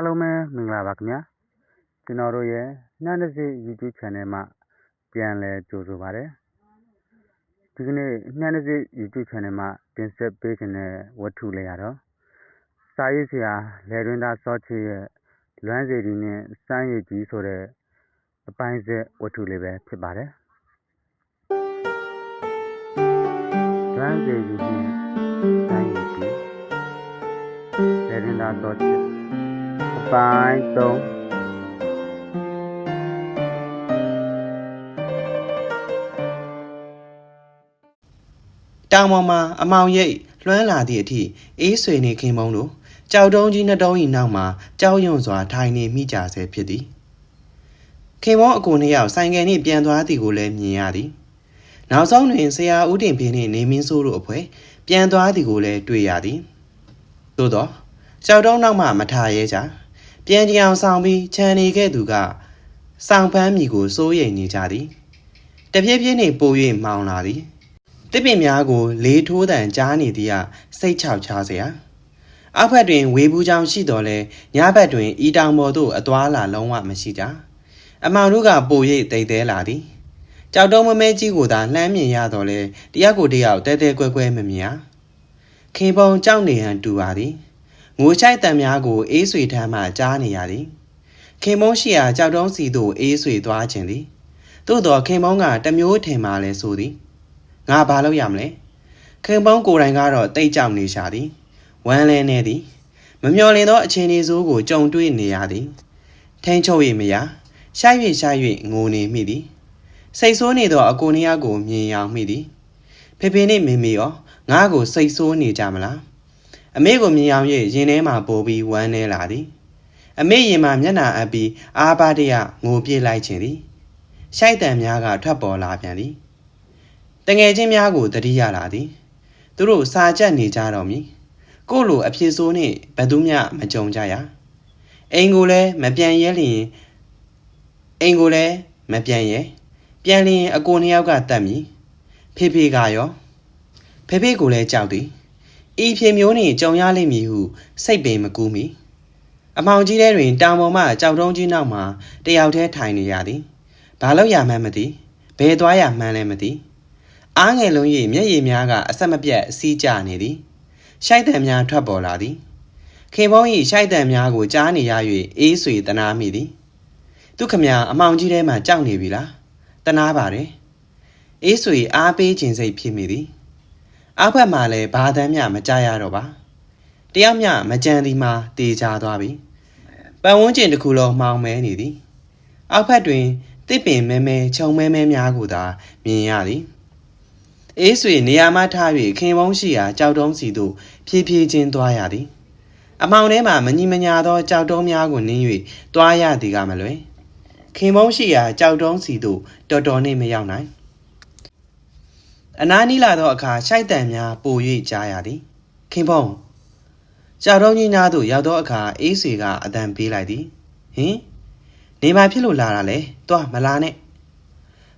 အားလုံးပဲမင်္ဂလာပါခင်ဗျာကျွန်တော်တို့ရဲ့နှမ်းတစ်စိ YouTube Channel မှာပြန်လည်ကြိုဆိုပါရစေဒီကနေ့နှမ်းတစ်စိ YouTube Channel မှာတင်ဆက်ပေးခြင်းတဲ့ဝတ္ထုလေးရတော့စာရေးဆရာလယ်တွင်သားစောချစ်ရဲ့လွမ်းစေတီနဲ့စမ်းရည်ကြီးဆိုတဲ့အပိုင်းဆက်ဝတ္ထုလေးပဲဖြစ်ပါတယ်လွမ်းစေတီနဲ့စမ်းရည်ကြီးလယ်တွင်သားစောချစ်အ ပိုင်းသုံးတောင်ပေါ်မှာအမောင်ရိပ်လွှမ်းလာသည့်အထိအေးဆွေနေခင်မုံတို့ကြောက်တုံးကြီးနှစ်တုံး၏နောက်မှာကြောက်ရွံ့စွာထိုင်နေမိကြဆဲဖြစ်သည်ခင်မုံအကိုနှစ်ယောက်ဆိုင်ကယ်နှင့်ပြန်သွားသည်ကိုလည်းမြင်ရသည်နောက်ဆုံးတွင်ဆရာဦးတင်ဖေနှင့်နေမင်းစိုးတို့အဖွဲပြန်သွားသည်ကိုလည်းတွေ့ရသည်သို့သောကြောက်တုံးနောက်မှမထားရဲကြ ပြန်ကြအောင်ဆောင်ပြီးခြံနေခဲ့သူကဆောင်ပန်းမိကိုစိုးရိမ်နေကြသည်တပြည့်ပြည့်နှင့်ပို၍မောင်လာသည်တစ်ပင်များကို လေးထိုးတန်ကြားနေသည်ကစိတ်ချောက်ချားစရာအောက်ဘက်တွင် ဝေဘူးချောင်ရှိတော်လဲညဘက်တွင်ဤတောင်ပေါ်သို့အသွာလာလုံးဝမရှိကြအမောင်တို့ကပိုရိတ်တိတ်သေးလာသည်ကြောက်တုံးမမဲကြီးကိုသာလှမ်းမြင်ရတော်လဲတယောက်ကိုတယောက်တဲတဲကွဲကွဲမမြင်ရခေပုံကြောက်နေဟန်တူပါသည် ငိုချိုက်တံများကိုအေးဆွေထမ်းမှကြားနေရသည်ခေမုံရှိရာကြောက်တုံးစီသို့အေးဆွေသွားခြင်းသည်သို့တော်ခေမုံကတမျိုးထင်မှလဲဆိုသည်ငါဘာလုပ်ရမလဲခင်ပေါင်းကိုယ်တိုင်ကတော့တိတ်ကြောက်နေရှာသည်ဝမ်းလဲနေသည်မမျော်လင့်သောအခြေအနေဆိုးကိုကြုံတွေ့နေရသည်ထိန်ချုပ်၍မရရှာ၍ရှာ၍ငိုနေမိသည်စိတ်ဆိုးနေသောအကိုနှစ်ယောက်ကိုမြင်ရောက်မိသည်ဖေဖေနှင့်မေမေရောငါ့ကိုစိတ်ဆိုးနေကြမလား အမေကိုမြင်အောင်၍ရင်ထဲမှာပိုပြီးဝမ်းနေလာသည်အမေရင်မှာမျက်နှာအပ်ပြီးအာပါတရငိုပြေးလိုက်ခြင်းသည်ရှိုက်တံများကထွက်ပေါ်လာပြန်သည်တငယ်ချင်းများကိုတတိရလာသည်သူတို့စာကြက်နေကြတော့မည်ကို့လိုအဖြစ်ဆိုးနှင့်ဘသူမျှမကြုံကြရအိမ်ကိုလည်းမပြန်ရဲလျင်အိမ်ကိုလည်းမပြန်ရဲပြန်လျင်အကိုနှစ်ယောက်ကတတ်မည်ဖေဖေကရောဖေဖေကိုလည်းကြောက်သည် ဤဖြေမျိုးနှင့်ကြုံရလိမ့်မည်ဟုစိတ်ပင်မကူးမီအမောင်ကြီးထဲတွင်တောင်ပေါ်မှကြောက်တုံးကြီးနောက်မှတယောက်တည်းထိုင်နေရသည်ဘာလို့ရမှန်းမသိဘယ်သွားရမှန်းလည်းမသိအားငယ်လုံး၍မျက်ရည်များကအဆက်မပြတ်စီးကျနေသည်ရှိုက်တံများထွက်ပေါ်လာသည်ခင်ပွန်း၏ရှိုက်တံများကိုကြားနေရ၍အေးဆွေတနာမိသည်သူခမညာအမောင်ကြီးထဲမှကြောက်နေပြီလားတနာပါတယ်အေးဆွေအားပေးခြင်းစိတ်ဖြစ်မိသည် အောက်ဘက်မှလည်းဘာသမ်းမျှမကြရတော့ပါတယောက်မျှမကြံသည်မှာတေချာသွားပြီပတ်ဝန်းကျင်တစ်ခုလုံးမှောင်မဲနေသည်အောက်ဘက်တွင်တစ်ပင်မဲမဲခြုံမဲမဲများကိုသာမြင်ရသည်အေးဆွေနေရာမှထား၍ခင်ပွန်းရှိရာကြောက်တုံးစီသို့ဖြည်းဖြည်းချင်းသွားရသည်အမောင်ထဲမှမညီမညာသောကြောက်တုံးများကိုနင်း၍သွားရသည်ကမလွယ်ခင်ပွန်းရှိရာကြောက်တုံးစီသို့တော်တော်နှင့်မရောက်နိုင် အနားနီးလာသောအခါရှိုက်တံများပို၍ကြားရသည်ခင်ပွန်းကြောက်တုံးကြီးနားသို့ရောက်သောအခါအေးဆွေကအတန်ပေးလိုက်သည်ဟင်နေပါဖြစ်လို့လာတာလေတွားမလာနဲ့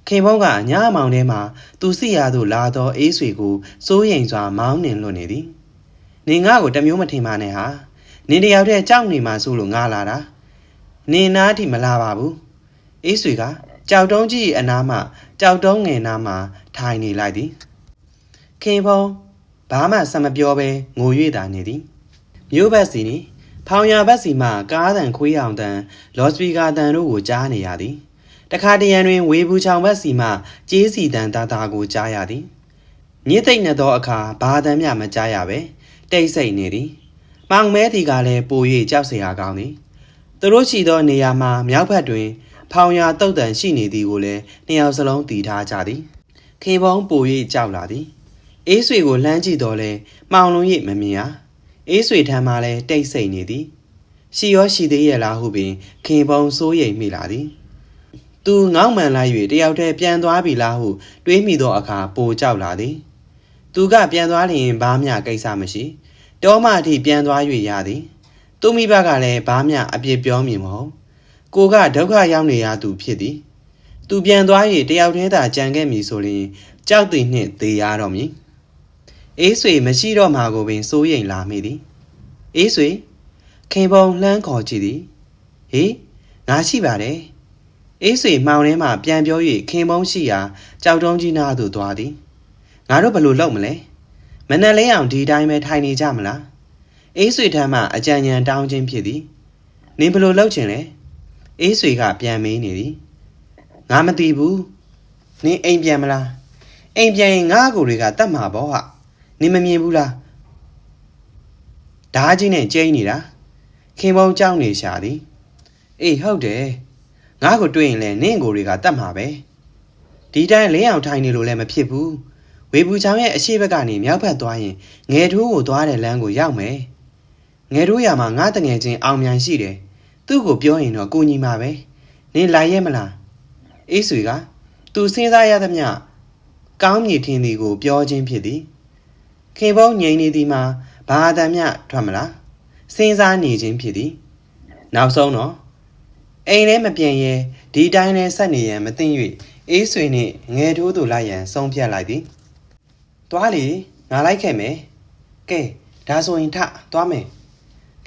ခင်ဘုံကညအမောင်ထဲမှာသူစီရသို့လာသောအေးဆွေကိုစိုးရိမ်စွာမောင်းနှင်လွတ်နေသည်။နေငါ့ကိုတမျိုးမထင်ပါနဲ့ဟာ။နင်တယောက်တည်းကြောက်နေမှဆိုလို့ငါလာတာ။နင်နားထိမလာပါဘူး။အေးဆွေကကြောက်တုံးကြီးအနားမှ ကြောက်တုံးငယ်နားမှထိုင်နေလိုက်သည်။ခင်ဘုံဘာမှဆက်မပြောဘဲငို၍သာနေသည်။မျိုးဘက်စီနီဖောင်ရဘက်စီမှကားတန်ခွေးအောင်တန်လော့စပီကာတန်တို့ကိုကြားနေရသည်။တခါတရံတွင်ဝေဘူးချောင်ဘက်စီမှကျေးစီတန်တာတာကိုကြားရသည်ညစ်သိမ့်နေသောအခါဘာတမ်းမျှမကြားရပဲတိတ်ဆိတ်နေသည်မောင်မဲဒီကလည်းပို၍ကြောက်စရာကောင်းသည်သူတို့ရှိသောနေရာမှာမြောက်ဘက်တွင် ဖောင်ရာတုတ်တန်ရှိနေသည်ကိုလည်းနှစ်ယောက်စလုံးတည်ထားကြသည်ခင်ပွန်းပို၍ကြောက်လာသည်အေးဆွေကိုလှမ်းကြည့်တော့လဲမှောင်လုံး၍မမြင်ရအေးဆွေထမ်းမှလည်းတိတ်ဆိတ်နေသည်ရှိရောရှိသေးရဲ့လားဟုပင်ခင်ပွန်းစိုးရိမ်မိလာသည်သူငေါက်မှန်လိုက်၍တယောက်တည်းပြန်သွားပြီလားဟုတွေးမိသောအခါပိုကြောက်လာသည်သူကပြန်သွားလျင်ဘာမျှကိစ္စမရှိတောမအထိပြန်သွား၍ရသည်သူမိဘကလည်းဘာမျှအပြစ်ပြောမည်မဟုတ် ကိုကဒုက္ခရောက်နေရသူဖြစ်သည်သူပြန်သွား၍တယောက်တည်းသာကြံခဲ့မည်ဆိုရင်ကြောက်သည်နှင့်သေရတော့မည်အေးဆွေမရှိတော့မှာကိုပင်စိုးရိမ်လာမိသည်အေးဆွေခင်ပုံလှမ်းခေါ်ကြည့်သည်ဟေးငါရှိပါတယ်အေးဆွေမှောင်ထဲမှပြန်ပြော၍ခင်ပုံရှိရာကြောက်တုံးကြီးနားသို့သွားသည်ငါတို့ဘယ်လိုလုပ်မလဲမနက်လေးအောင်ဒီတိုင်းပဲထိုင်နေကြမလားအေးဆွေထမ်းမှအကြံဉာဏ်တောင်းခြင်းဖြစ်သည်နင်ဘယ်လိုလုပ်ချင်လဲ အေးဆွေကပြန်မေးနေသည်ငါမသိဘူးနင်အိမ်ပြန်မလားအိမ်ပြန်ရင်ငါ့အကိုတွေကတတ်မှာပေါ့ဟာနင်မမြင်ဘူးလားဓာကြီးနဲ့ကျိန်းနေတာခင်ပုံကြောက်နေရှာသည်အေးဟုတ်တယ်ငါ့ကိုတွေ့ရင်လည်းနင့်ကိုတွေကတတ်မှာပဲဒီတိုင်းလင်းအောင်ထိုင်နေလို့လည်းမဖြစ်ဘူးဝေဘူးချောင်းရဲ့အရှိဘက်ကနေမြောက်ဘက်သွားရင်ငယ်ထိုးကိုသွားတဲ့လမ်းကိုရောက်မယ်ငယ်ထိုးရမှာငါတငယ်ချင်းအောင်မြန်ရှိတယ် သူ့ကိုပြောရင်တော့ကိုညီမှာပဲနင်လိုက်ရဲ့မလားအေးဆွေကသူစဉ်းစားရသမျှကောင်းမြည်ထင်သည်ကို ပြောခြင်းဖြစ်သည်ခင်ပုံငြိမ်နေသည်မှာဘာအတမ်းမျှထွက်မလားစဉ်းစားနေခြင်းဖြစ်သည် နောက်ဆုံးတော့အိမ်ထဲမပြန်ရဲဒီတိုင်းလဲဆက်နေရန်မသိ၍အေးဆွေနှင့်ငယ်ထိုးသူလိုက်ရန်ဆုံးဖြတ်လိုက်သည်သွားလေငါလိုက်ခဲ့မယ်ကဲဒါဆိုရင်ထသွားမယ်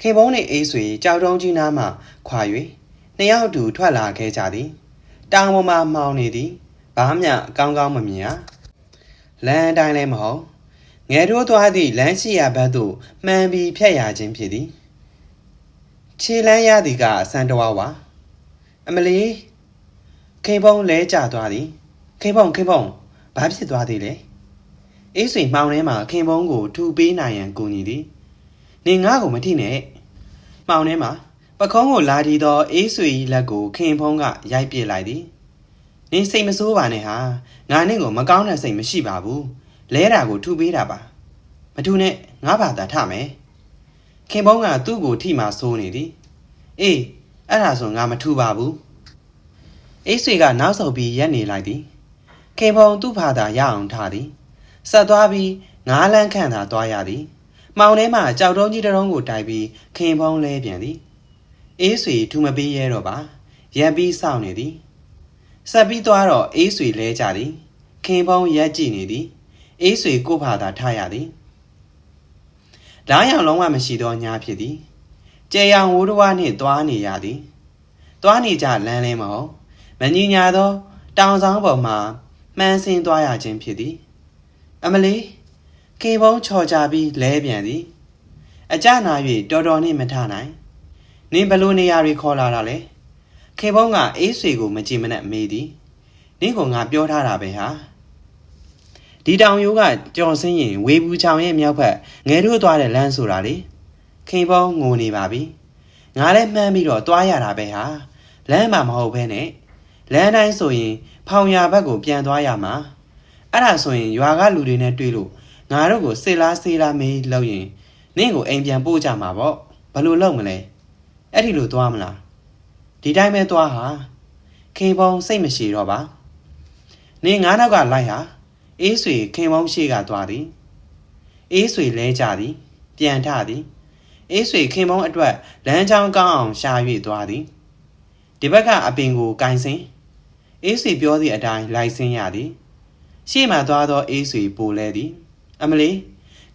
ခင်ပုံးနှင့်အေးဆွေကြောက်တုံးကြီးနားမှခွာ၍နှစ်ယောက်တူထွက်လာခဲ့ကြသည်တောင်ပေါ်မှမှောင်နေသည်ဘာမှကောင်းကောင်းမမြင်ရလမ်းအတိုင်းလည်းမဟုတ်ငယ်ထိုးသွားသည့်လမ်းရှိရာဘက်သို့မှန်ပြီးဖြတ်ရခြင်းဖြစ်သည်ခြေလမ်းရသည်ကအစံတော်ဝါအမလီခင်ဖုံလဲကျသွားသည်ခင်ဖုံခင်ဖုံဘာဖြစ်သွားသေးလဲအေးဆွေမှောင်ထဲမှာခင်ဖုံကိုထူပေးနိုင်ရန်ကူညီသည် နေငါ့ကိုမထိနဲ့မှောင်ထဲမှာပခုံးကိုလာတီသောအေးဆွေ၏လက်ကိုခင်ဖုံးကရိုက်ပစ်လိုက်သည်နင်စိတ်မဆိုးပါနဲ့ဟာငါနဲ့ကိုမကောင်းတဲ့စိတ်မရှိပါဘူးလဲတာကိုထူပေးတာပါမထူနဲ့ငါဘာသာထမယ်ခင်ဖုံးကသူ့ကိုထိမှဆိုးနေသည်အေးအဲ့ဒါဆိုငါမထူပါဘူးအေးဆွေကနောက်ဆုတ်ပြီးရက်နေလိုက်သည်ခင်ဖုံသူ့ဖာသာရအောင်ထားသည်ဆက်သွားပြီးငားလန်းခန့်သာသွားရသည် မှောင်ထဲမှကြောက်တုံးကြီးတစ်တုံးကိုတိုက်ပြီးခင်ဖုံလဲပြန်သည်အေးဆွေထူမပေးရဲတော့ပါရက်ပြီးစောင့်နေသည်ဆက်ပြီးသွားတော့အေးဆွေလဲကြသည်ခင်ဖုံရက်ကြည့်နေသည်အေးဆွေကို့ဖာသာထားရသည်လားရောင်လုံးဝမရှိသောညာဖြစ်သည်ကျေရောင်ဝိုးတဝါနှင့်သွားနေရသည်သွားနေကြလမ်းလဲမဟုတ်မငြညာသော တောင်ဆောင်ပေါ်မှမှန်းဆင်းသွားရခြင်းဖြစ်သည် အမလီ ကေဘုံချော်ကြပြီးလဲပြန်သည်အကြနာ၍တော်တော်နှင့်မထနိုင်နင်းဘလို့နေရာတွေခေါ်လာတာလဲခေဘုံကအေးဆွေကိုမကြည့်မနဲ့မေးသည်နင်းကငါပြောထားတာပဲဟာဒီတောင်ရိုးကကြော်စင်းရင်ဝေဘူးချောင်ရဲ့မြောက်ဘက်ငယ်တို့သွားတဲ့လမ်းဆိုတာလေခင်ပေါင်းငိုနေပါပြီငါလည်းမှန်းပြီးတော့သွားရတာပဲဟာလမ်းမှာမဟုတ်ဘဲနဲ့လမ်းတိုင်းဆိုရင် ဖောင်ရဘက်ကိုပြန်သွားရမှာအဲ့ဒါဆိုရင်ရွာကလူတွေနဲ့တွေ့လို့ ငါတို့ကိုစေလားစေလားမေးလို့ရင်နင့်ကိုအိမ်ပြန်ပို့ကြမှာပေါ့ဘယ်လိုလုပ်မလဲအဲ့ဒီလိုသွားမလားဒီတိုင်းပဲသွားဟာခင်ပေါင်းစိတ်မရှိတော့ပါနင်ငါးနောက်ကလိုက်ဟာအေးဆွေခင်ပေါင်းရှိကသွားသည်အေးဆွေလဲကြသည် ပြန်ထသည်အေးဆွေခင်ပေါင်းအတွက်လမ်းကြောင်းကောင်းအောင်ရှာ၍သွားသည်ဒီဘက်ကအပင်ကိုကင်စင်အေးဆွေပြောသည့်အတိုင်းလိုက်စင်းရသည်ရှေ့မှသွားသောအေးဆွေပိုလဲသည် အမလီ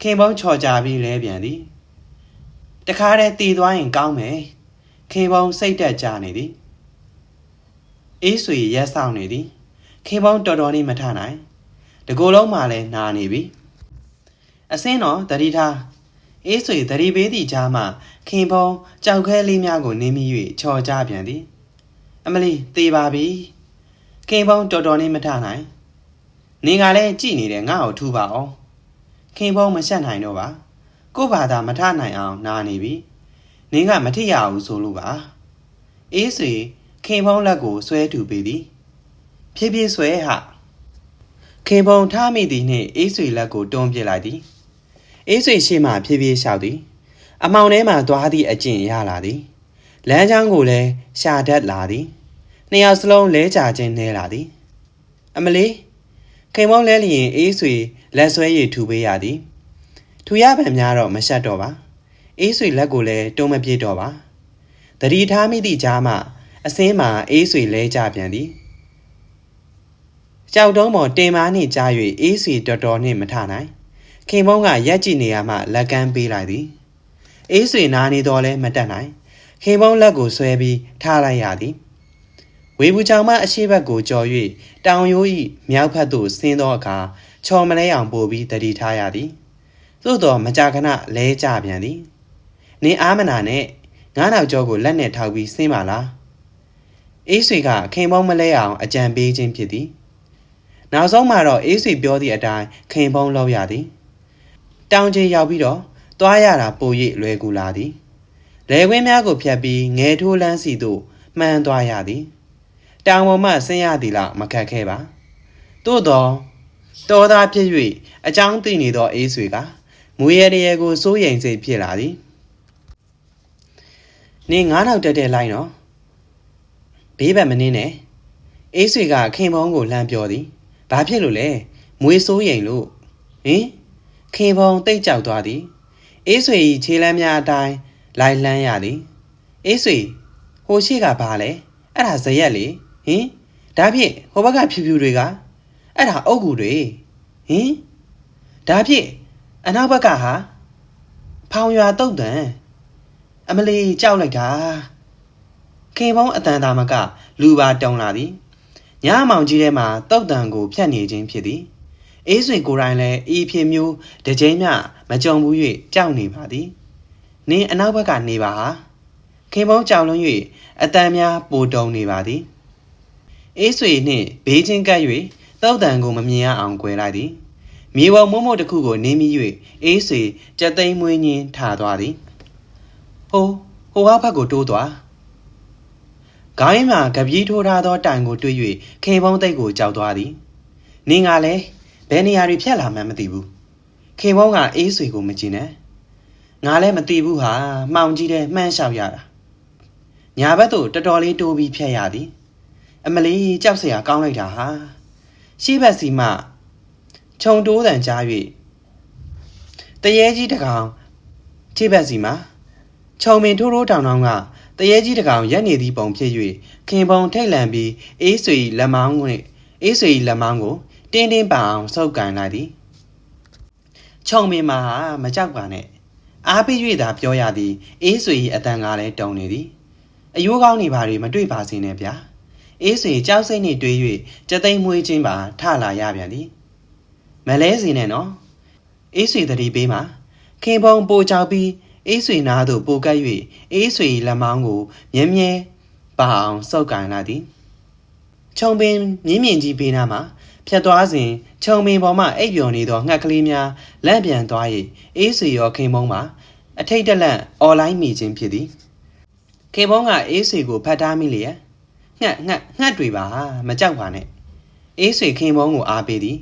ခင်ပေါင်းချော်ကြပြီးလဲပြန်သည်တခါတည်းတည်သွားရင်ကောင်းမယ်ခင်ပေါင်းစိတ်တက်ကြနေသည်အေးဆွေရက်ဆောင်နေသည်ခင်ပေါင်းတော်တော်လေးမထနိုင်တကိုယ်လုံးမှလည်းနာနေပြီအစင်းတော့တတိထားအေးဆွေသတိပေးသည့်ကြားမှခင်ဖုံးကြောက်ခဲလေးများကိုနင်းမိ၍ချော်ကြပြန်သည် အမလီသေပါပြီခင်ဖုံးတော်တော်လေးမထနိုင်နင်ကလည်းကြည်နေတယ်ငါ့ကိုထူပါအောင် ခင်ဖုံးမရှက်နိုင်တော့ပါကို့ဘာသာမထနိုင်အောင်နာနေပြီနင်ကမထိရဘူးဆိုလို့ပါအေးဆွေခင်ဖုံးလက်ကိုဆွဲတူပေးသည် ဖြည်းဖြည်းဆွဲဟာခင်ဖုံထားမိသည်နှင့်အေးဆွေလက်ကိုတွန်းပစ်လိုက်သည်အေးဆွေရှေ့မှဖြည်းဖြည်းလျှောက်သည် အမောင်ထဲမှသွားသည့်အကျင့်ရလာသည်လမ်းကြောင်းကိုလည်းရှာတတ်လာသည်နှစ်ယောက်စလုံးလဲကြခြင်းနဲလာသည် အမလေးခင်မောင်းလဲလျင်အေးဆွေ လက်ဆွဲရည်ထူပေးရသည်ထူရပံများတော့မရှက်တော့ပါအေးဆွေလက်ကိုလည်းတုံးမပြေတော့ပါတတိထားမိသည့်ကြားမှအစင်းမှာအေးဆွေလဲကြပြန်သည်ကြောက်တုံးပေါ်တင်မားနှင့်ကြား၍အေးဆွေတော်တော်နှင့်မထနိုင်ခင်မုံကရက်ကြည့်နေရမှလက်ကမ်းပေးလိုက်သည်အေးဆွေနာနေတော့လဲမတက်နိုင်ခင်ဖုံးလက်ကိုဆွဲပြီးထားလိုက်ရသည်ဝေဘူးချောင်မအရှိဘက်ကိုကြော်၍တောင်ရိုးဤမြောက်ဘက်သို့ဆင်းသောအခါ ချော်မလဲအောင်ပို့ပြီးတတိထားရသည်သို့တော်မကြာခဏလဲကြပြန်သည်နင်အားမနာနဲ့ငါးနောက်ကျောကိုလက်နဲ့ထောက်ပြီးဆင်းပါလားအေးဆွေကခင်ဖုံးမလဲအောင်အကြံပေးခြင်းဖြစ်သည်နောက်ဆုံးမှာတော့အေးဆွေပြောသည့်အတိုင်းခင်ဖုံးလောက်ရသည်တောင်ချေရောက်ပြီးတော့တွားရတာပို၍လွယ်ကူလာသည်လယ်ကွင်းများကိုဖြတ်ပြီးငယ်ထိုးလန်းစီသို့မှန်းသွားရသည်တောင်ပေါ်မှဆင်းရသည်လောက်မခက်ခဲပါသို့တော့ တော်သားဖြစ်၍အကြောင်းသိနေသောအေးဆွေကမူရဲရဲကိုစိုးရိမ်စိတ်ဖြစ်လာသည်နင်းငါးနောက်တက်တဲ့လိုက်နော်ဘေးဘက်မနှင်းနဲ့အေးဆွေကခင်ပေါင်းကိုလှမ်းပြောသည်ဘာဖြစ်လို့လဲမွေးစိုးရိမ်လို့ဟင်ခင်ပုံတိတ်ကြောက်သွားသည်အေးဆွေ၏ခြေလမ်းများအတိုင်းလိုက်လန်းရသည်အေးဆွေဟိုရှိကဘာလဲအဲ့ဒါဇရက်လေဟင်ဒါဖြင့်ဟိုဘက်ကဖြူဖြူတွေက အဲ့ဒါအုတ်ကူတွေဟင်ဒါဖြင့်အနောက်ဘက်ကဟာဖောင်ရွာတုတ်တန်အမလီကြောက်လိုက်တာခင်ပုံအတန်တာမက လူပါတုံလာသည်ညမောင်ကြီးထဲမှာတုတ်တန်ကိုဖြတ်နေခြင်းဖြစ်သည်အေးဆွေကိုယ်တိုင်လည်းဤဖြစ်မျိုးတစ်ကြိမ်မျှမကြုံဘူး၍ကြောက်နေပါသည်နင်းအနောက်ဘက်ကနေပါဟာခင်ပေါင်းကြောက်လွန်း၍အတန်များပိုတုံနေပါသည်အေးဆွေနှင့်ဘေးချင်းကပ်၍ တောက်တန်ကိုမမြင်ရအောင်꿰လိုက်သည်မြေပေါ်မုံမို့တစ်ခုကိုနင်းမိ၍အေးဆွေကြက်သိမ်းမွေးညင်းထသွားသည်ဟိုဟိုဟောက်ဘက်ကိုတိုးသွားခေါင်းရင်းမှာကပီးထိုးထားသောတိုင်ကိုတွေ့၍ခင်ပေါင်းသိတ်ကိုကြောက်သွားသည်နင်းကလည်းဘယ်နေရာတွေဖြတ်လာမှန်းမသိဘူးခင်ပေါင်းကအေးဆွေကိုမကြည့်နဲ့ငါလည်းမသိဘူးဟာမှောင်ကြီးတဲ့မှန်းလျှောက်ရတာညာဘက်သို့တော်တော်လေးတိုးပြီးဖြတ်ရသည် အမလီကြောက်စရာကောင်းလိုက်တာဟာ ရှေ့ဘက်စီမှခြုံတိုးတန်ကြား၍တရေကြီးတကောင်ခြေဘက်စီမှခြုံပင်ထိုးထိုးတောင်တောင်ကတရေကြီးတကောင်ရက်နေသည့်ပုံဖြစ်၍ခင်ပုံထိတ်လန့်ပြီးအေးဆွေလက်မောင်းကိုအေးဆွေလက်မောင်းကိုတင်းတင်းပအောင်စုပ်ကန်လိုက်သည်ခြုံမင်းမှာမကြောက်ပါနဲ့အားပေး၍သာပြောရသည်အေးဆွေ၏အတန်ကလည်းတုံနေသည်အယိုးကောင်းနေပါတွေမတွေ့ပါစေနဲ့ဗျာ အေးဆွေကြောက်စိတ်နှင့်တွေး၍ကြက်သိမ်းမွေးခြင်းပါထလာရပြန်သည်မလဲစေနဲ့နော်အေးဆွေတတိပေးမှာခင်ပုံပိုကြောက်ပြီးအေးဆွေနားသို့ပိုကပ်၍အေးဆွေ၏လက်မောင်းကိုမြဲမြဲပါအောင်စုပ်ကန်လာသည်ခြုံပင်မြင်းမြင့်ကြီးဘေးနားမှာဖြတ်သွားစဉ်ခြုံပင်ပေါ်မှအိပ်ပျော်နေသောငှက်ကလေးများလန့်ပြန်သွား၍အေးဆွေရောခင်မုံမှာအထိတ်တလန့်အွန်လိုင်းမိခြင်းဖြစ်သည်ခင်မုံကအေးဆွေကိုဖတ်ထားမိလျက် ငှက်ငှက်ငှက်တွေပါမကြောက်ပါနဲ့အေးဆွေခင်မုံကိုအားပေးသည်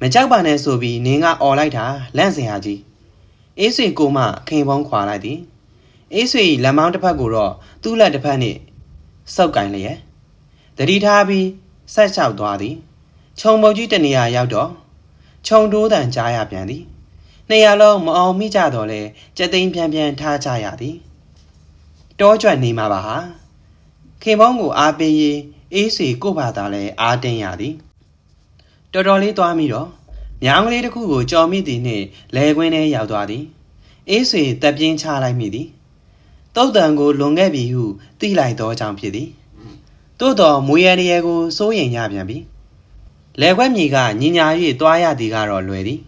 မကြောက်ပါနဲ့ဆိုပြီးနင်းကអော်လိုက်တာလန့်စင်ဟာကြီးအေးဆွေကိုမှခင်မုံခွာလိုက်သည်အေးဆွေလက်မောင်းတစ်ဖက်ကိုတော့သူ့လက်တစ်ဖက်နှင့်စောက်ကင်လျက်တတိထားပြီးဆက်လျှောက်သွားသည်ခြုံပုတ်ကြီးတနေရာရောက်တော့ခြုံတိုးတန်ကြားရပြန်သည်နှစ်ရလုံးမအောင်မိကြတော့လဲကြက်သိန်းပြန်ပြန်ထားကြရသည်တောကြွနေမှာပါဟာ ခင်မောင်းကိုအားပေးရေးအေးစီကို့ဘာသာလဲအားတင်းရသည်တော်တော်လေးသွားမိတော့မြောင်းကလေးတစ်ခုကိုကြော်မိသည်နှင့်လဲခွင်းထဲရောက်သွားသည်အေးစီတက်ပြင်းချလိုက်မိသည်တုတ်တန်ကိုလွန်ခဲ့ပြီဟုသိလိုက်သောကြောင့်ဖြစ်သည်သို့တော်မွေရရဲကိုစိုးရင်ရပြန်ပြီလဲခွက်မြေကညင်ညာ၍သွားရသည်ကတော့လွယ်သည်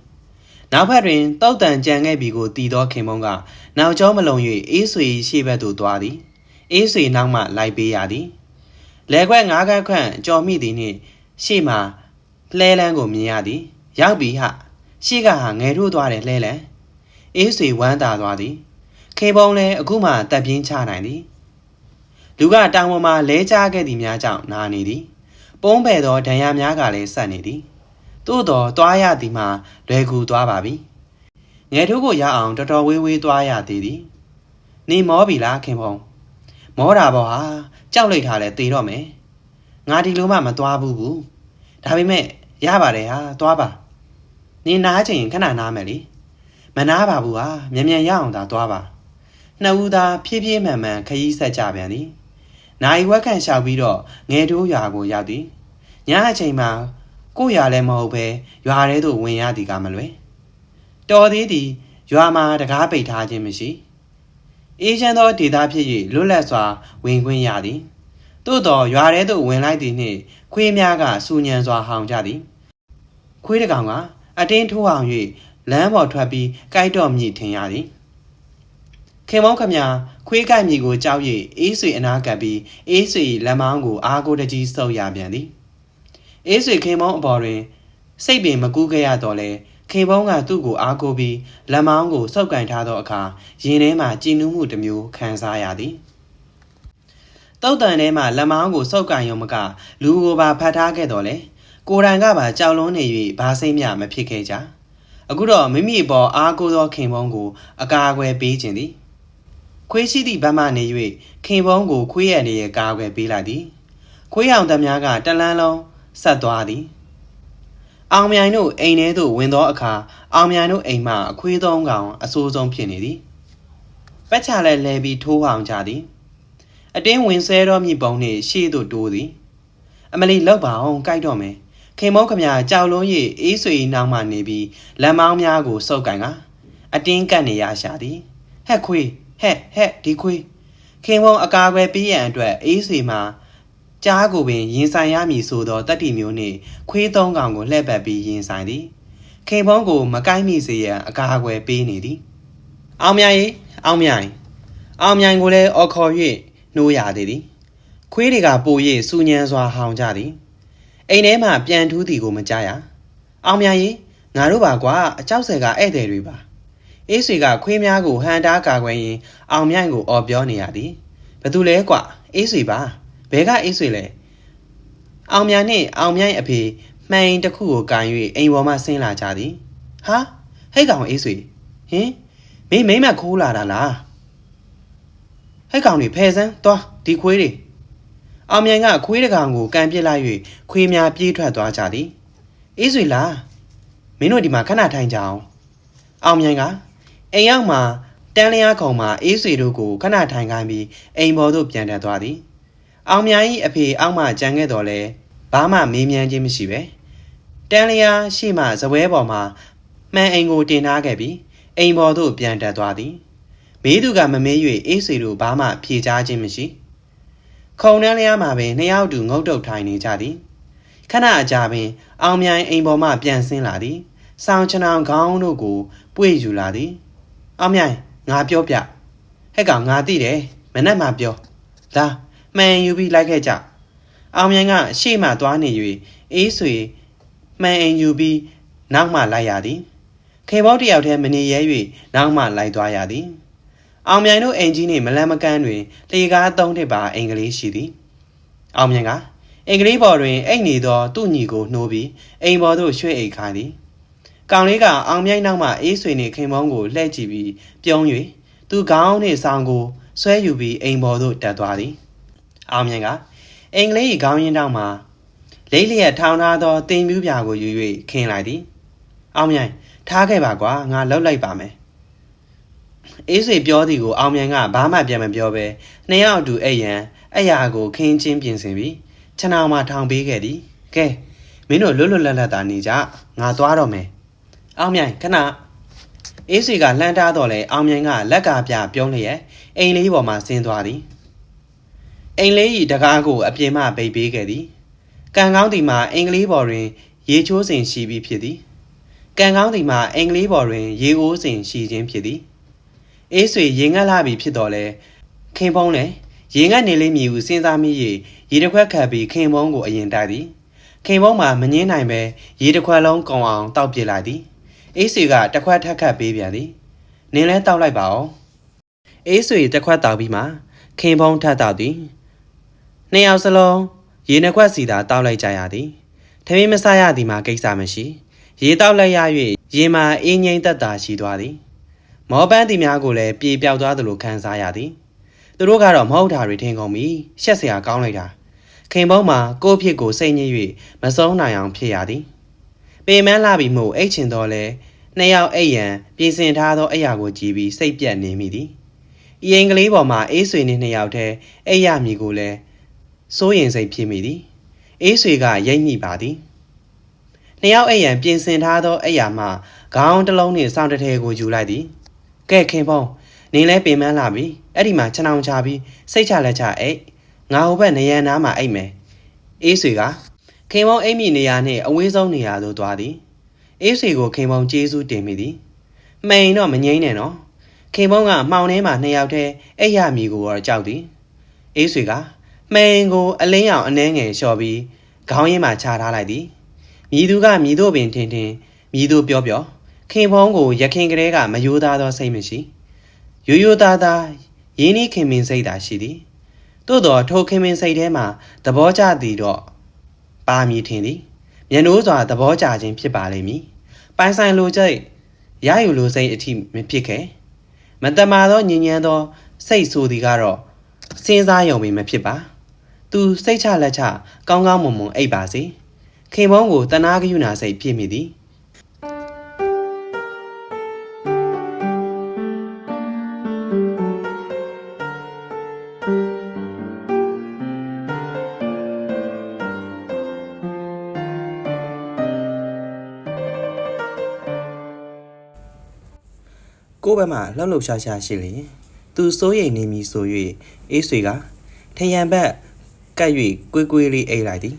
နောက်ဖက်တွင်တောက်တန်ကြံခဲ့ပြီကိုတီသောခင်မုံကနောက်ကျောမလုံ၍အေးဆွေရှေ့ဘက်သို့သွားသည် အေးဆွေနောက်မှလိုက်ပေးရသည်လဲခွက်ငါးခန့်ခန့်ကြော်မိသည်နှင့်ရှေ့မှလှဲလန်းကိုမြင်ရသည်ရောက်ပြီဟရှေ့ကဟာငယ်ထိုးသွားတယ်လှဲလန်းအေးဆွေဝမ်းသာသွားသည်ခင်ပုံလည်းအခုမှတက်ပြင်းချနိုင်သည်လူကတောင်ပေါ်မှာလဲချခဲ့သည်များကြောင့်နာနေသည် ပုံးပဲ့သောဒဏ်ရာများကလည်းဆက်နေသည်သို့တော်သွားရသည်မှာလွယ်ကူသွားပါပြီငယ်ထိုးကိုရအောင်တော်တော်ဝေးဝေးသွားရသေးသည်နေမောပြီလားခင်ဖုံ မောတာပေါ့ဟာကြောက်လိုက်တာလဲတေတော့မယ်ငါဒီလိုမှမသွားဘူးဘူးဒါပေမဲ့ရပါတယ်ဟာသွားပါနေနားချင်ခဏနားမယ်လေမနာပါဘူးဟာမြန်မြန်ရအောင်သာသွားပါနှစ်ဦးသာဖြည်းဖြည်းမှန်မှန်ခရီးဆက်ကြပြန်သည်နိုင်ဝက်ခန့်လျှောက်ပြီးတော့ငယ်တိုးရွာကိုရောက်သည်ညအချိန်မှာကို့ရွာလည်းမဟုတ်ပဲရွာထဲသို့ဝင်ရသည်ကမလွယ်တော်သေးသည်ရွာမှာတကားပိတ်ထားခြင်းမရှိ အေးချမ်းသောဒေသဖြစ်၍လွတ်လပ်စွာဝင်ခွင့်ရသည်သို့တော်ရွာထဲသို့ဝင်လိုက်သည်နှင့်ခွေးများကစူညံစွာဟောင်ကြသည်ခွေးတစ်ကောင်ကအတင်းထိုးအောင်၍လမ်းပေါ်ထွက်ပြီးကြိုက်တော်မြည်ထင်ရသည်ခင်မောင်းခမခွေးကိုက်မြည်ကိုကြောက်၍အေးဆွေအနာကပ်ပြီးအေးဆွေလက်မောင်းကိုအားကိုတကြီးဆုပ်ရပြန်သည်အေးဆွေခင်မောင်းအပေါ်တွင် စိတ်ပင်မကူးခဲ့ရတော့လဲ ခင်ပွန်းကသူ့ကိုအားကိုးပြီးလက်မောင်းကိုစောက်ကင်ထားသောအခါရင်ထဲမှကြည်နူးမှုတစ်မျိုးခံစားရသည်တောက်တန်ထဲမှလက်မောင်းကိုစောက်ကင်ရုံမကလူကိုပါဖတ်ထားခဲ့တော့လေကိုရန်ကပါကြောက်လွန်းနေ၍ဘာစိမ့်မြမဖြစ်ခဲ့ကြအခုတော့မိမိပေါ်အားကိုးသောခင်ပွန်းကိုအကာအကွယ်ပေးခြင်းသည်ခွေးရှိသည့်ဘက်မှနေ၍ခင်ပွန်းကိုခွေးရနေရဲ့ကာကွယ်ပေးလိုက်သည်ခွေးအောင်သားများကတလန်းလုံးဆက်သွားသည် အောင်မြိုင်တို့အိမ်ထဲသို့ဝင်သောအခါအောင်မြိုင်တို့အိမ်မှအခွေးသုံးကောင်အဆိုးဆုံးဖြစ်နေသည်ပက်ချလဲလဲပြီးထိုးအောင်ကြသည်အတင်းဝင်ဆဲတော်မြည်ပုံနှင့်ရှေ့သို့တိုးသည်အမလီလောက်ပါအောင်ကြိုက်တော့မယ်ခင်မောကမြကြောက်လုံး၍အေးဆွေနောက်မှနေပြီးလက်မောင်းများကိုစုပ်ကန်ကအတင်းကပ်နေရရှာသည်ဟက်ခွေးဟက်ဟက်ဒီခွေးခင်မောအကာအကွယ်ပေးရန်အတွက်အေးဆွေမှာ ကြားကိုပင်ရင်ဆိုင်ရမည်ဆိုသောတတိမျိုးနှင့်ခွေးသုံးကောင်ကိုလှည့်ပတ်ပြီးရင်ဆိုင်သည်ခင်ဖုံးကိုမကိုင်းမိစေရန်အကာအကွယ်ပေးနေသည်အောင်မြိုင်ရေအောင်မြိုင်အောင်မြိုင်ကိုလည်းအော်ခေါ်၍နှိုးရသေးသည်ခွေးတွေကပို၍စူညံစွာဟောင်ကြသည်အိမ်ထဲမှပြန်ထူးသည်ကိုမကြားရအောင်မြိုင်ရေငါတို့ပါကွာအကြောက်ဆယ်ကဧည့်သည်တွေပါအေးဆွေကခွေးများကိုဟန်တားကာကွယ်ရင်အောင်မြိုင်ကိုအော်ပြောနေရသည်ဘသူလဲကွာအေးဆွေပါ ဘဲကအေးဆွေလဲအောင်မြနှင့်အောင်မြိုင်အဖေမှန်ရင်တစ်ခုကိုကန်၍အိမ်ပေါ်မှဆင်းလာကြသည်ဟာဟဲ့ကောင်အေးဆွေဟင်မင်းမိမ့်မခိုးလာတာလားဟဲ့ကောင်တွေဖယ်စမ်းသွားဒီခွေးတွေအောင်မြိုင်ကခွေးတကောင်ကိုကန်ပစ်လိုက်၍ခွေးများပြေးထွက်သွားကြသည်အေးဆွေလားမင်းတို့ဒီမှာခဏထိုင်ကြအောင်အောင်မြိုင်ကအိမ်ရောက်မှတန်းလျားခုံမှာအေးဆွေတို့ကိုခဏထိုင်ခိုင်းပြီးအိမ်ပေါ်သို့ပြန်တက်သွားသည် အောင်မြိုင်၏အဖေအောက်မှကြံခဲ့တော်လဲဘာမှမေးမြန်းခြင်းမရှိပဲတန်လျာရှိမှဇပွဲပေါ်မှာမှန်အိမ်ကိုတင်ထားခဲ့ပြီးအိမ်ပေါ်သို့ပြန်တက်သွားသည်မေးသူကမမေး၍အေးဆွေတို့ဘာမှဖြေကြားခြင်းမရှိခုံတန်းလျာမှာပင်နှစ်ယောက်တူငုတ်တုတ်ထိုင်နေကြသည်ခဏအကြာပင် အောင်မြိုင်အိမ်ပေါ်မှပြန်ဆင်းလာသည်ဆောင်းချနောင်ခေါင်းတို့ကိုပွေယူလာသည်အောင်မြိုင်ငါပြောပြဟဲ့ကောင်ငါသိတယ်မနဲ့မှပြောလာ မှန်ယူပြီးလိုက်ခဲ့ကြအောင်မြိုင်ကရှေ့မှသွားနေ၍အေးဆွေမှန်အိမ်ယူပြီးနောက်မှလိုက်ရသည်ခေဘောတယောက်တည်းမနေရဲ၍နောက်မှလိုက်သွားရသည်အောင်မြိုင်တို့အိမ်ကြီးနှင့်မလန်းမကန်းတွင်လေကားသုံးနှစ်ပါအိမ်ကလေးရှိသည်အောင်မြိုင်ကအင်္ဂလိပ်ဘော်တွင်အိတ်နေသောသူ့ညီကိုနှိုးပြီးအိမ်ပေါ်သို့ရွှေ့အိတ်ခိုင်းသည်ကောင်လေးကအောင်မြိုင်နောက်မှအေးဆွေနှင့်ခင်မောင်းကိုလှည့်ကြည့်ပြီးပြုံး၍သူခေါင်းနှင့်ဆောင်ကိုဆွဲယူပြီးအိမ်ပေါ်သို့တက်သွားသည် အောင်မြိုင်ကအင်္ဂလိပ်ခေါင်းရင်းတောင်မှာလိမ့်လျက်ထောင်ထားသောတင်ပြူးပြာကိုယူ၍ခင်းလိုက်သည်အောင်မြိုင်ထားခဲ့ပါကွာငါလှုပ်လိုက်ပါမယ်အေးဆွေပြောသည်ကိုအောင်မြိုင်ကဘာမှပြန်မပြောဘဲနှစ်ယောက်အတူအဲ့ရန်အဲ့ရာကိုခင်းချင်းပြင်ဆင်ပြီးခြံအောင်မှထောင်ပေးခဲ့သည်ကဲမင်းတို့လွတ်လွတ်လပ်လပ်သာနေကြငါသွားတော့မယ်အောင်မြိုင်ခဏအေးဆွေကလှမ်းထားတော့လေအောင်မြိုင်ကလက်ကပြပြုံးလျက်အိမ်လေးပေါ်မှာဆင်းသွားသည် အိမ်လေးဤတကားကိုအပြင်မှပိတ်ပေးခဲ့သည်ကံကောင်းသည်မှာအင်္ဂလိပ်ဘော်တွင် ရေချိုးစဉ်ရှိပြီးဖြစ်သည်ကံကောင်းသည်မှာအင်္ဂလိပ်ဘော်တွင် ရေအိုးစဉ်ရှိခြင်းဖြစ်သည်အေးဆွေရေငတ်လာပြီဖြစ်တော်လဲခင်ဖုံးလည်းရေငတ်နေလိမ့်မည်ဟုစဉ်းစားမိ၍ရေတစ်ခွက်ခတ်ပြီးခင်ဖုံးကိုအရင်တိုက်သည်ခင်ဖုံးမှာမငင်းနိုင်ပဲရေတစ်ခွက်လုံးကုန်အောင်တောက်ပစ်လိုက်သည်အေးဆွေကတစ်ခွက်ထက်ခတ်ပေးပြန်သည်နင်းလဲတောက်လိုက်ပါဦးအေးဆွေတစ်ခွက်တောက်ပြီးမှခင်ဖုံးထပ်တောက်သည် နှစ်ယောက်စလုံးရေနှစ်ခွက်စီသာတောက်လိုက်ကြရသည်ထမင်းမစားရသည်မှာကိစ္စမရှိရေတောက်လိုက်ရ၍ရေမှာအင်းငိမ့်သက်သာရှိသွားသည်မောပန်းတီများကိုလည်းပြေပြောက်သွားသလိုခံစားရသည်သူတို့ကတော့မဟုတ်တာတွေထင်ကုန်ပြီရှက်စရာကောင်းလိုက်တာခင်ပုံးမှာကိုယ့်ဖြစ်ကိုစိတ်ညစ်၍မဆုံးနိုင်အောင်ဖြစ်ရသည်ပေမန်းလာပြီးမို့အိတ်ချင်တော့လဲနှစ်ယောက်အိတ်ရန်ပြင်ဆင်ထားသောအရာကိုကြည့်ပြီးစိတ်ပြတ်နေမိသည်ဤအိမ်ကလေးပေါ်မှာအေးဆွေနှင့်နှစ်ယောက်တည်းအိတ်ရမည်ကိုလည်း စိုးရင်စိတ်ဖြစ်မိသည်အေးဆွေကရိတ်မိပါသည်နှစ်ယောက်အိတ်ရန်ပြင်ဆင်ထားသောအိတ်ရမှခေါင်းတစ်လုံးနှင့်စောင်းတစ်ထည်ကိုယူလိုက်သည်ကဲခင်ဖုံးနင်းလဲပင်မလာပြီအဲ့ဒီမှာခြံအောင်ချပြီးစိတ်ချလက်ချအိတ်ငါဟိုဘက်နရန်နားမှာအိတ်မယ်အေးဆွေကခင်မောင်အိမ်မိနေရာနဲ့အဝေးဆုံးနေရာသို့သွားသည်အေးဆွေကိုခင်မောင်ကျေးဇူးတင်မိသည်မှန်ရင်တော့မငိမ့်နဲ့နော်ခင်မောင်ကမှောင်ထဲမှာနှစ်ယောက်တည်းအိတ်ရမီကိုတော့ကြောက်သည်အေးဆွေက မှန်ရင်ကိုအလင်းရောင်အနှဲငယ်လျှော်ပြီးခေါင်းရင်းမှာချထားလိုက်သည်မြည်သူကမြည်တို့ပင်ထင်ထင်မြည်တို့ပြောပြောခင်ဖုံးကိုရခင်ကလေးကမယိုးသားသောစိတ်မရှိရိုးရိုးသားသားရင်းနှီးခင်မင်စိတ်သာရှိသည်သို့တော်ထိုခင်မင်စိတ်ထဲမှာသဘောကျသည်တော့ပါမည်ထင်သည်မျက်နှိုးစွာသဘောကျခြင်းဖြစ်ပါလိမ့်မည်ပိုင်ဆိုင်လိုစိတ်ရယူလိုစိတ်အထိမဖြစ်ခဲ့မတမာသောညဉ့်ညမ်းသော စိတ်ဆိုသည်ကတော့စဉ်းစားယုံပင်မဖြစ်ပါ သူစိတ်ချလက်ချကောင်းကောင်းမွန်မွန်အိပ်ပါစေခင်မုံကိုတနာကယူနာစိတ်ဖြစ်မိသည်ကိုယ့်ဘက်မှာလှုပ်လှုပ်ရှားရှားရှိလေသူစိုးရိမ်နေမည်ဆို၍အေးဆွေကထရန်ဘက် ကပ်၍ကွေးကွေးလေးအိတ်လိုက်သည်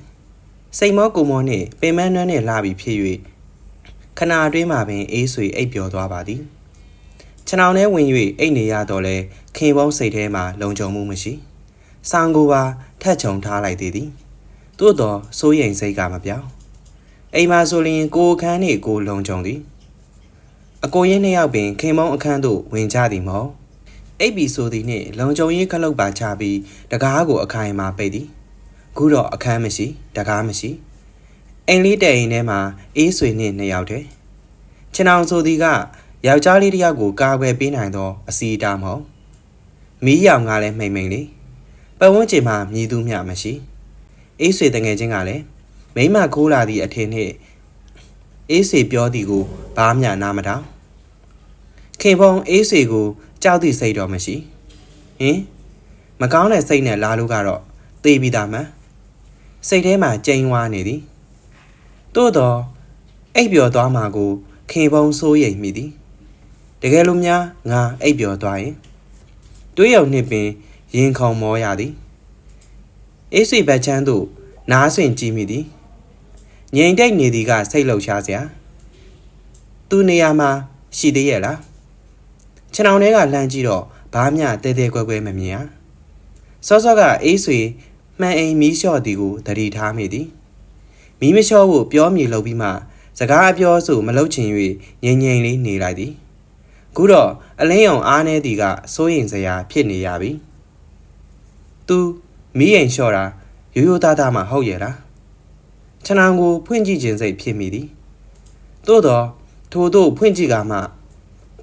စိတ်မောကိုမောနှင့်ပင်မနှန်းနှင့်လာပြီးဖြစ်၍ခဏအတွင်းမှာပင်အေးဆွေအိပ်ပျော်သွားပါသည်ခြံအောင်ထဲဝင်၍အိတ်နေရတော့လဲခင်ပေါင်းစိတ်ထဲမှာလုံခြုံမှုမရှိဆောင်းကိုပါထက်ချုံထားလိုက်သေးသည်သို့တော်စိုးရိမ်စိတ်ကမပြောင်းအိမ်မှာဆိုရင်ကိုယ်အခန်းနှင့်ကိုယ်လုံခြုံသည်အကိုရင်းနှစ်ယောက်ပင်ခင်မောင်းအခန်းသို့ဝင်ကြသည်မဟုတ် အိပ်ပြီဆိုသည်နှင့်လုံကြုံရေးခလုတ်ပါချပြီးတကားကိုအခိုင်အမာပိတ်သည်ခုတော့အခန်းမရှိတကားမရှိအိမ်လေးတဲ့အိမ်ထဲမှာအေးဆွေနှင့်နှစ်ယောက်တည်းခြံအောင်ဆိုသည်ကယောက်ျားလေးတစ်ယောက်ကိုကာကွယ်ပေးနိုင်သောအစီအတာမဟုတ်မီးရောင်ကလည်းမှိန်မှိန်လေးပတ်ဝန်းကျင်မှာမြည်သူမျှမရှိအေးဆွေတငယ်ချင်းကလည်းမိမခိုးလာသည့်အထင်နှင့်အေးဆွေပြောသည်ကိုဘာမှနားမထောင် ခင်ဖုံအေးစေကိုကြောက်သည့်စိတ်တော့မရှိဟင်မကောင်းတဲ့စိတ်နဲ့လာလို့ကတော့သေပြီးသားမှန်စိတ်ထဲမှာကြိမ်ဝါနေသည်သို့တော့အိပ်ပျော်သွားမှာကိုခင်ဖုံစိုးရိမ်မိသည်တကယ်လို့များငါအိပ်ပျော်သွားရင်တွေးရုံနှင့်ပင်ရင်ခုန်မောရသည်အေးစေဘက်ချမ်းသို့နားဆင်ကြည့်မိသည်ငြိမ်တိတ်နေသည်ကစိတ်လှုပ်ရှားစရာသူနေရာမှာရှိသေးရဲ့လား ခြံအောင်ထဲကလှမ်းကြည့်တော့ဘားမြတဲတဲကွဲကွဲမမြင်ရစောစောကအေးဆွေမှန်အိမ်မီးလျှော့သည်ကိုသတိထားမိသည်မီးမလျှော့ဖို့ပြောမြေလှုပ်ပြီးမှစကားအပြောဆိုမလှုပ်ချင်၍ငြိမ်ငြိမ်လေးနေလိုက်သည်ခုတော့အလင်းရောင်အားနေသည်ကစိုးရင်စရာဖြစ်နေရပြီသူမီးရင်လျှော့တာရိုးရိုးသားသားမှဟုတ်ရဲ့လားခြံအောင်ကိုဖွင့်ကြည့်ခြင်းစိတ်ဖြစ်မိသည်သို့တော့ထို့သို့ဖွင့်ကြည့်ကမှ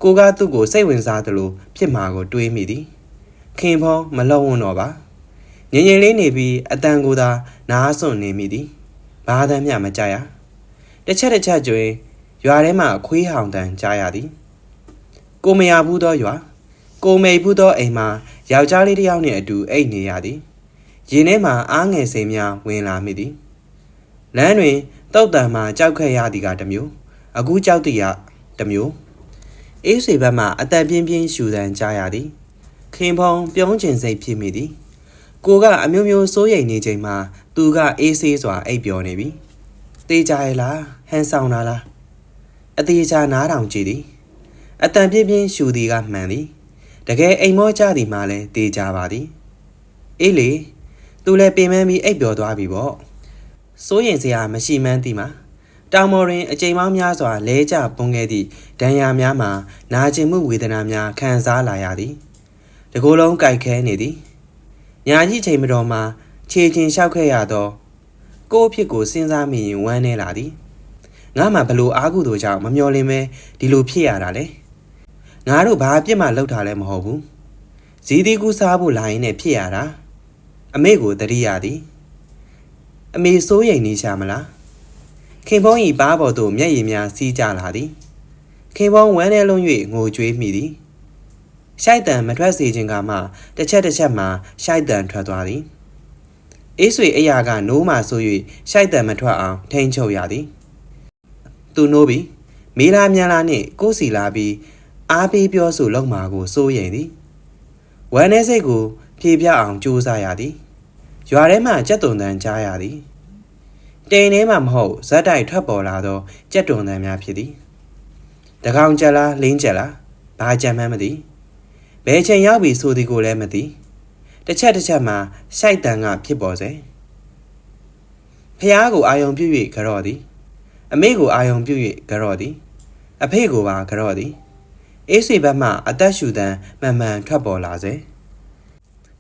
ကိုကသူ့ကိုစိတ်ဝင်စားသလိုဖြစ်မှာကိုတွေးမိသည်ခင်ဖောင်းမလုံဝန်တော့ပါငြိမ်ငြိမ်လေးနေပြီးအတန်ကိုသာနားစွန့်နေမိသည်ဘာသံမျှမကြရတစ်ချက်တစ်ချက်ကျွင်ရွာထဲမှာခွေးဟောင်တန်ကြားရသည်ကိုမရဘူးသောရွာကိုမိတ်ဘူးသောအိမ်မှာယောက်ျားလေးတစ်ယောက်နှင့်အတူအိတ်နေရသည်ရင်ထဲမှာအားငယ်စိမ်များဝင်လာမိသည်လမ်းတွင်တုတ်တံမှာကြောက်ခက်ရသည်ကတစ်မျိုးအခုကြောက်သည်ကတစ်မျိုး အေးဆွေဘက်မှအတန်ပြင်းပြင်းရှူတန်ကြားရသည်ခင်ဖုံပြုံးကျင်စိတ်ဖြစ်မိသည်ကိုကအမျိုးမျိုးစိုးရိမ်နေချိန်မှာသူကအေးဆေးစွာအိပ်ပျော်နေပြီတေးကြရဲ့လားဟန်ဆောင်တာလားအသေးချာနားထောင်ကြည့်သည်အတန်ပြင်းပြင်းရှူသည်ကမှန်သည်တကယ်အိမ်မောကြသည်မှလည်းတေးကြပါသည်အေးလေသူလည်းပင်ပန်းပြီးအိပ်ပျော်သွားပြီပေါ့စိုးရင်စရာမရှိမှန်းသည်မှာ တောင်မော်တွင်အကြိမ်ပေါင်းများစွာလဲကျပွန်ခဲ့သည့်ဒဏ်ရာများမှာနာကျင်မှုဝေဒနာများခံစားလာရသည်တကိုယ်လုံးကြိုက်ခဲနေသည်ညာကြီးချိန်မတော်မှာခြေချင်းလျှောက်ခဲ့ရသောကိုယ့်အဖြစ်ကိုစဉ်းစားမိရင်ဝမ်းနေလာသည်ငါမှဘလို့အားကုသို့ကြောင့်မမျော်လင့်ပဲဒီလိုဖြစ်ရတာလေငါတို့ဘာအပြစ်မှလောက်တာလည်းမဟုတ်ဘူးဇီးသီးကူးစားဖို့လာရင်လည်းဖြစ်ရတာအမေကိုတတိရသည်အမေစိုးရိမ်နေချာမလား ခင်ဖုံးဤပါးပေါ်သို့မျက်ရည်များစီးကြလာသည်ခင်ဖုံးဝမ်းထဲလုံး၍ငိုကြွေးမိသည်ရှိုက်တန်မထွက်စေခြင်းကမှတစ်ချက်တစ်ချက်မှရှိုက်တန်ထွက်သွားသည်အေးဆွေအရာကနိုးမှဆို၍ရှိုက်တန်မထွက်အောင်ထိန်ချုပ်ရသည်သူနိုးပြီးမေးလာမြန်လာနှင့်ကိုယ်စီလာပြီးအားပေးပြောဆိုလောက်မှာကိုစိုးရိမ်သည်ဝမ်းနေစိတ်ကိုဖြေပြအောင်ကြိုးစားရသည်ရွာထဲမှကြက်တုံတန်းကြားရသည် တိမ်ထဲမှမဟုတ်ဇက်တိုက်ထွက်ပေါ်လာသောကြက်တုံတန်းများဖြစ်သည်တကောင်ကြက်လားလင်းကြက်လားဘာကြက်မှန်းမသိဘယ်ချိန်ရောက်ပြီဆိုသည်ကိုလည်းမသိတစ်ချက်တစ်ချက်မှာရှိုက်တန်ကဖြစ်ပေါ်စေဖះကိုအာယုံပြုတ်၍ကြော့သည်အမေကိုအာယုံပြုတ်၍ကြော့သည်အဖေကိုပါကြော့သည်အေးဆွေဘက်မှအသက်ရှူသံမှန်မှန်ထွက်ပေါ်လာစေ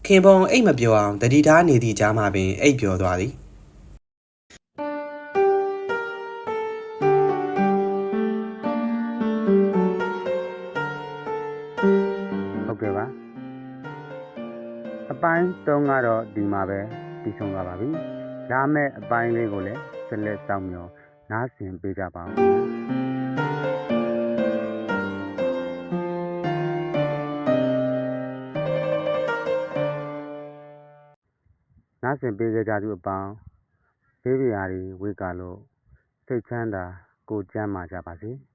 ခင်ပွန်အိတ်မပြောအောင်တတိထားနေသည့်ကြားမှာပင်အိတ်ပြောသွားသည် ပိုင်း3ကတော့ဒီမှာပဲပြီးဆုံးသွားပါပြီလာမယ့်အပိုင်းလေးကိုလည်းဆက်လက်စောင့်မျှော်နားဆင်ပေးကြပါဦးခင်ဗျာနားဆင်ပေးကြကြသူအပေါင်းဘေးပြားတွေဝေကလို့စိတ်ချမ်းသာကိုယ်ကျမ်းမာကြပါစေ။